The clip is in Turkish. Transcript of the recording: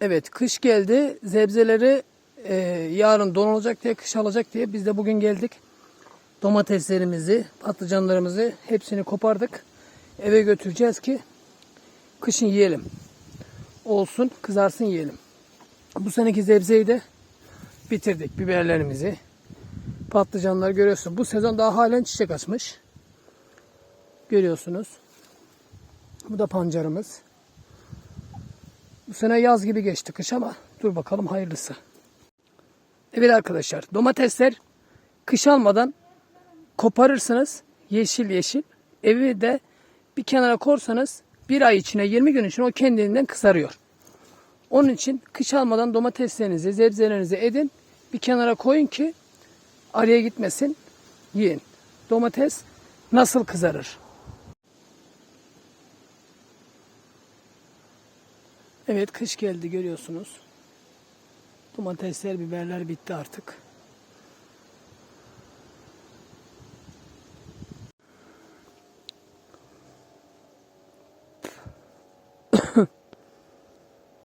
Evet kış geldi. Zebzeleri e, yarın don olacak diye kış alacak diye biz de bugün geldik. Domateslerimizi, patlıcanlarımızı hepsini kopardık. Eve götüreceğiz ki kışın yiyelim. Olsun kızarsın yiyelim. Bu seneki zebzeyi de bitirdik. Biberlerimizi, patlıcanlar görüyorsun. Bu sezon daha halen çiçek açmış. Görüyorsunuz. Bu da pancarımız. Bu sene yaz gibi geçti kış ama dur bakalım hayırlısı. Evet arkadaşlar domatesler kış almadan koparırsınız yeşil yeşil. Evi de bir kenara korsanız bir ay içine 20 gün içinde o kendiliğinden kızarıyor. Onun için kış almadan domateslerinizi, zebzelerinizi edin. Bir kenara koyun ki araya gitmesin. Yiyin. Domates nasıl kızarır? Evet kış geldi görüyorsunuz. Domatesler, biberler bitti artık.